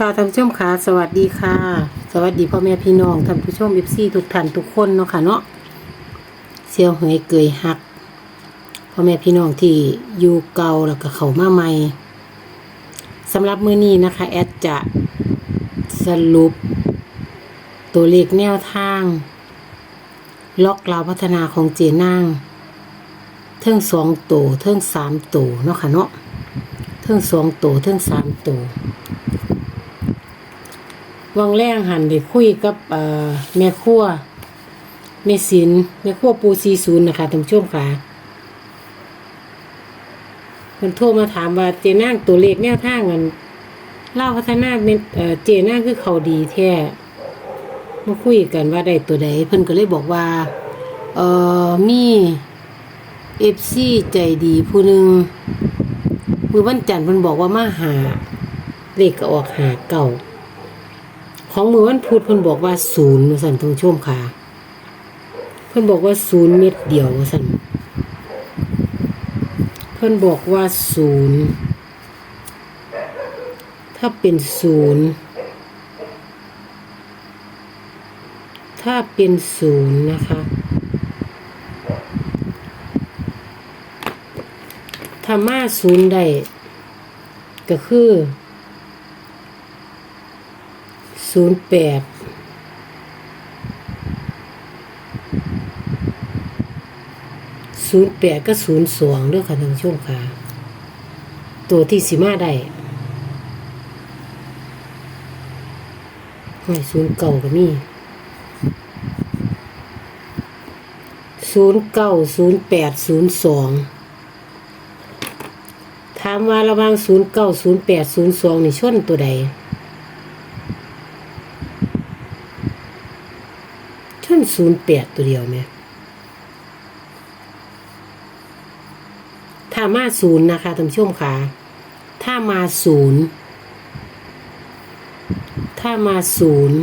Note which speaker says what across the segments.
Speaker 1: ค่ะท่านผู้ชมค่ะสวัสดีค่ะ สวัสดีพ่อแม่พี่น้องท่านผู้ชมเอฟซีทุกท่านทุกคนเนาะค่ะเนาะเซียวเหยเกยหักพ่อแม่พี่น้องที่อยู่เก่าแล้วก็เขามาใหม่สำหรับมื้อนี้นะคะ แอดจะสรุป ตัวเลขแนวทาง ล็อกเราวพัฒนาของเจนางเทิงสองตัวเทิงสามตัวเนาะค่ะเนาะเทิงสองตัวเทิงสามตัว วังแรงหันไปคุยกับแม่ครัวแม่ศิลแม่ครัวปูซีศูนย์นะคะท่านผู้ชมค่ะเพิ่นโทรมาถามว่าเจนั่งตัวเลขแนวทางกันเล่าพัฒนาเป็นเจนั่งคือเขาดีแท้มาคุยกันว่าได้ตัวใดเพิ่นก็เลยบอกว่า เอ่อมีเอฟซีใจดีผู้หนึ่งมือวันจันทร์เพิ่นบอกว่ามาหาเลขก็ออกหาเก่า ของมือวันพุธเพิ่นบอกว่าศูนย์สันทงชมค่ะ เพิ่นบอกว่าศูนย์เม็ดเดียวสันเพิ่นบอกว่าศูนย์ถ้าเป็นศูนย์ถ้าเป็นศูนย์นะคะถ้ามาศูนย์ได้ก็คือ ศูนย์แปดศูนย์แปดก็ศูนย์สองด้วยค่ะท่านผู้ชมค่ะ ตัวที่สิมาได้ไม่ศูนย์เก่าก็มีศูนย์เก้าศูนย์แปดศูนย์สองถามว่าระว่างศูนย์เก้าศูนย์แปดศูนย์สองนี่ชนตัวใด ชน ศูนย์แปดตัวเดียวไหมถ้ามาศูนย์นะคะท่านผู้ชมค่ะ ถ้ามาศูนย์ถ้ามาศูนย์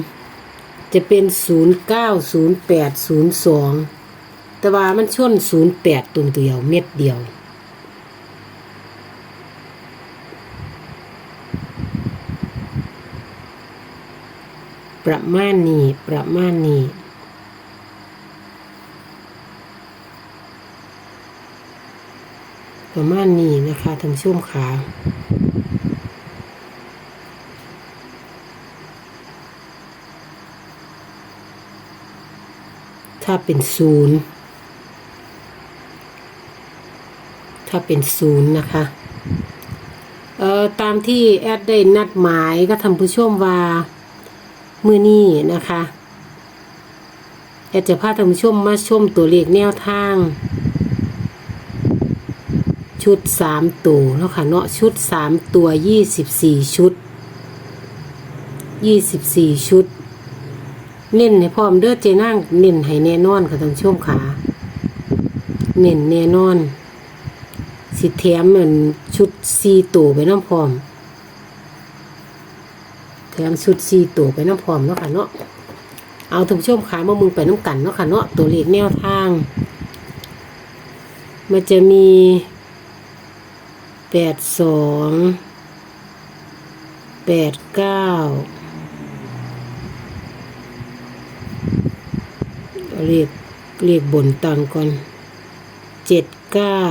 Speaker 1: จะเป็นศูนย์เก้าศูนย์แปดศูนย์สองแต่ว่ามันช่นศูนย์แปดตัวเดียวเม็ดเดียวประมาณนี้ ประมาณนี้ ประมาณนี้นะคะท่านผู้ชมขาถ้าเป็นศูนย์ถ้าเป็นศูนย์นะคะเอ่อตามที่แอดได้นัดหมายก็ท่านผู้ชมว่ามือนี้นะคะแอดจะพาท่านผู้ชมมาชมตัวเลขแนวทาง ชุดสามตัวแล้วค่ะเนาะชุดสามตัวยี่สิบสี่ชุดยี่สิบสี่ชุด เน้นให้พร้อมเด้อเจนั่งเน้นให้แน่นอนค่ะท่านชมขาเน้นแน่นอน สิแถมเหมือนชุดสี่ตัวไปน้ำพร้อมแถมชุดสี่ตัวไปน้ำพร้อมเนาะค่ะเนาะเอาท่านผู้ชมขามามึงไปน้ำกันเนาะค่ะเนาะตัวเลขแนวทาง มันจะมี แปดสองแปดเก้าเรียกเรียกบนตังก่อนเจ็ดเก้า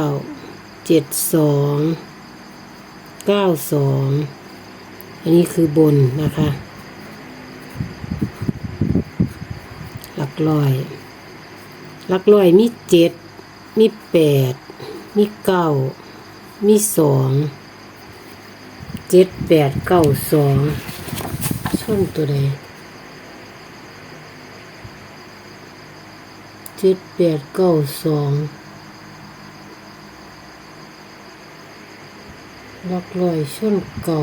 Speaker 1: เจ็ดสองเก้าสองอันนี้คือบนนะคะ หลักร้อย หลักร้อยมีเจ็ดมีแปดมีเก้า มีสองเจ็ดแปดเก้าสองชนตัวใดเจ็ดแปดเก้าสองลักร้อยชนเก่า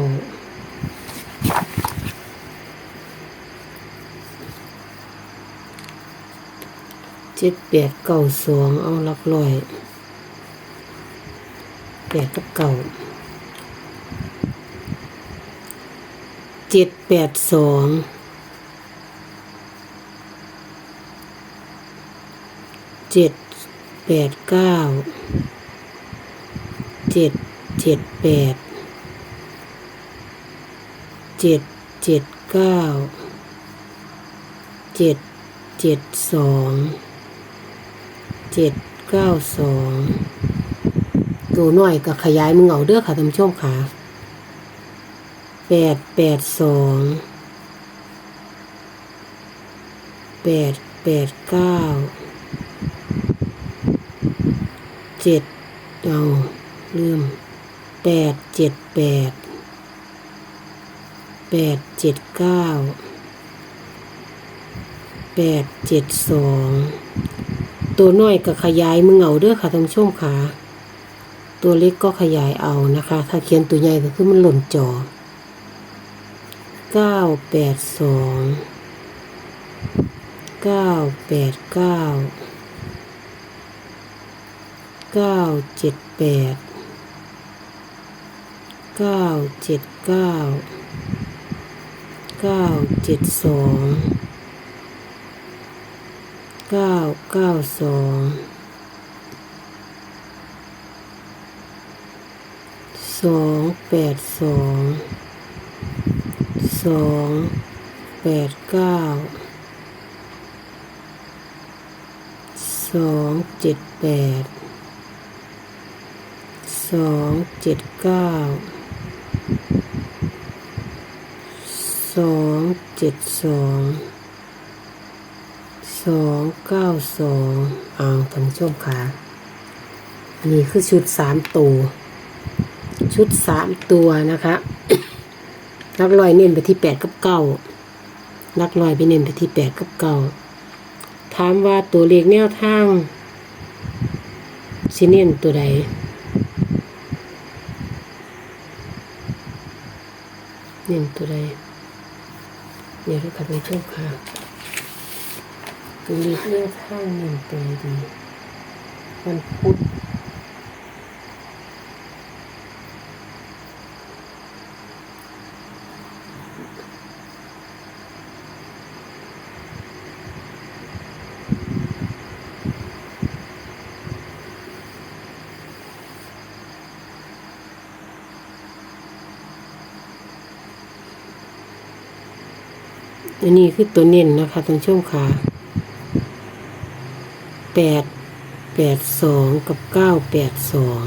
Speaker 1: เจ็ดแปดเก้าสองเอาลักร้อย แปดกับเก้าเจ็ดแปดสองเจ็ดแปดเก้าเจ็ดเจ็ดแปดเจ็ดเจ็ดเก้าเจ็ดเจ็ดสองเจ็ดเก้าสอง ตัวน้อยก็ขยายมึงเอาเด้อค่ะท่านผู้ชมค่ะแปดแปดสองแปดแปดเก้าเจ็ดเอาเริ่มแปดเจ็ดแปดแปดเจ็ดเก้าแปดเจ็ดสองตัวน้อยก็ขยายมึงเอาเด้อค่ะท่านผู้ชมค่ะ ตัวเล็กก็ขยายเอานะคะ ถ้าเขียนตัวใหญ่ก็คือมันหล่นจอ 982 989 978 979 972 992 สองแปดสองสองแปดเก้าสองเจ็ดแปดสองเจ็ดเก้าสองเจ็ดสองสองเก้าสองเอาท่านผู้ชมค่ะอันนี้คือชุดสามตัว ชุดสามตัวนะคะนักลอยเน้นไปที่แปดกับเก้านักลอยไปเน้นไปที่แปดกับเก้าถามว่าตัวเลขแนวทางสิเน้นตัวใดเน้นตัวใดเดี๋ยวเราขัดไปชมค่ะตัวเลขแนวทางเน้นตัวดดีวันพุธ อันนี้คือตัวเน้นนะคะท่านผู้ชมค่ะแปดแปดสองกับเก้าแปดสอง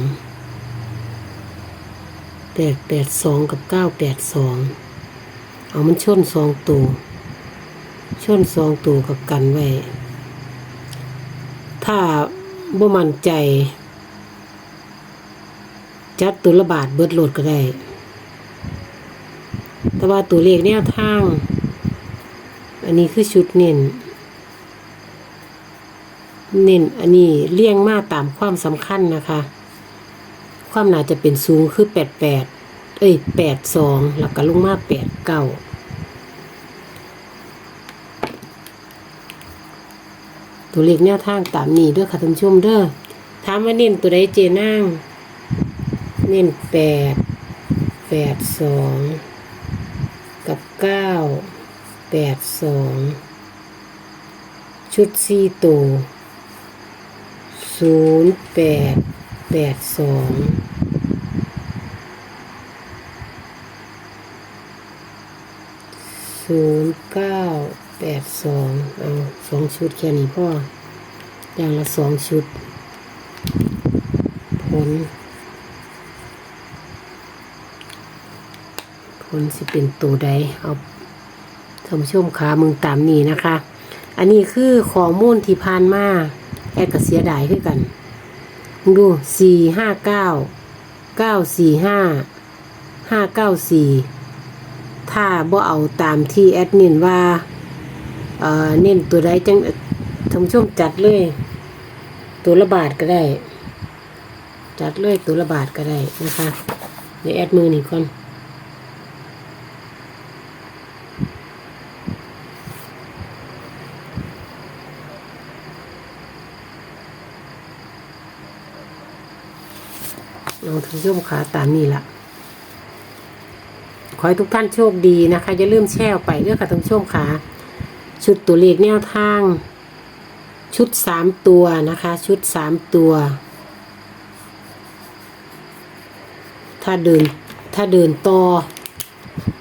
Speaker 1: แปดแปดสองกับเก้าแปดสองเอามันชนสองตัวชนสองตัวกับกันไว้ ถ้าบ่มั่นใจ จัดตัวละบาทเบิดโหลดก็ได้ แต่ว่าตัวเลขแนวทาง นนี้คือชุดเน้น เน้น อันนี้เลี่ยงมาตามความสำคัญนะคะ ความน่าจะเป็นสูงคือแปดแปดเอ้ยแปดสองแล้วก็ลงมาแปดเก้าตัวเลขแนวทางตามนี้ด้วยค่ะท่านชมเด้อถามว่าเน้นตัวใดเจนั่งเน้นแปดแปดสองกับเก้า แปดสองชุดสี่ตัวศูนย์แปดแปดสองศูนย์เก้าแปดสองเอาสองชุดแค่นี้พ่ออย่างละสองชุด ผล ผลสิเป็นตัวใดเอา ท่านผู้ชมขามึงตามนี้นะคะ อันนี้คือข้อมูลที่ผ่านมาแอดก็เสียดายคือกัน ดูสี่ห้าเก้าเก้าสี่ห้าห้าเก้าสี่ถ้าบ่เอาตามที่แอดเน้นว่า เอ่อเน้นตัวใดจังท่านผู้ชมจัดเลย ตัวละบาทก็ได้ จัดเลยตัวละบาทก็ได้นะคะ เดี๋ยวแอดมือนี่ก่อน เราถึงโยมขาตามนี่ละขอให้ทุกท่านโชคดีนะคะ อย่าลืมแช่ไปเด้อค่ะท่านผู้ชมขาชุดตัวเลขแนวทาง ชุดสามตัวนะคะ ชุดสามตัว ถ้าเดินถ้าเดินต่อ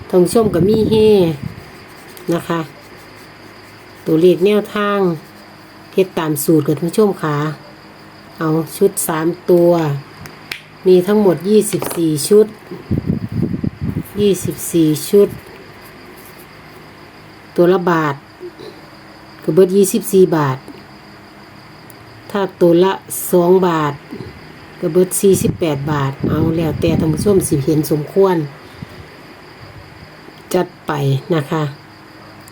Speaker 1: ท่านผู้ชมกับมีเฮนะคะ ตัวเลขแนวทางเฮ็ดตามสูตรกับท่านผู้ชมค่ะเอาชุดสามตัว มีทั้งหมดยี่สิบสี่ชุดยี่สิบสี่ชุด ตัวละบาทก็เบิดยี่สิบสี่บาท ถ้าตัวละสองบาทก็เบิดสี่สิบแปดบาท เอาแล้วแต่ท่านผู้ชมสิเห็นสมควร จัดไปนะคะ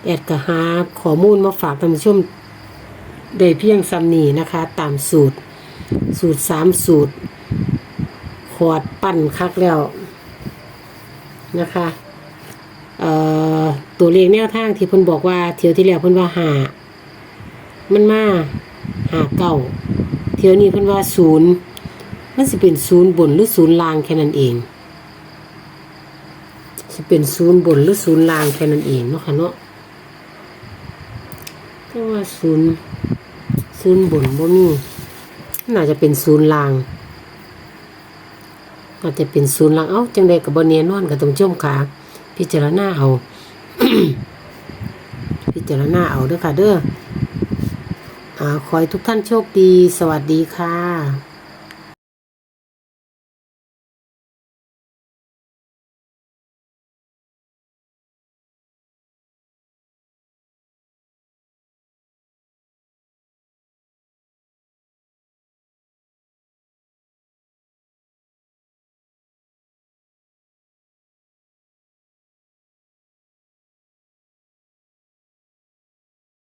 Speaker 1: แอดกะหาข้อมูลมาฝากท่านผู้ชมได้เพียงซ้ำนี้นะคะ ตามสูตร สูตรสามสูตร ขวดปั้นคักแล้วนะคะเอ่อตัวเลขแนวทางที่เพิ่นบอกว่าเที่ยวที่แล้วเพิ่นว่าหามันมาหาเก้าเที่ยวนี้เพิ่นว่าศูนย์มันสิเป็นศูนย์บนหรือศูนย์ล่างแค่นั้นเองสิเป็นศูนย์บนหรือศูนย์ล่างแค่นั้นเองเนาะค่ะเนาะแต่ว่าศูนย์ศูนย์บนบ่มีน่าจะเป็นศูนย์ล่าง อาจจะเป็นศูนย์หลังเอ้าจังใดกับบเนียนอนกับตรงช่วงขาพิจารณาเอา พิจารณาเอาเด้อค่ะเด้ออขอให้ทุกท่านโชคดี สวัสดีค่ะ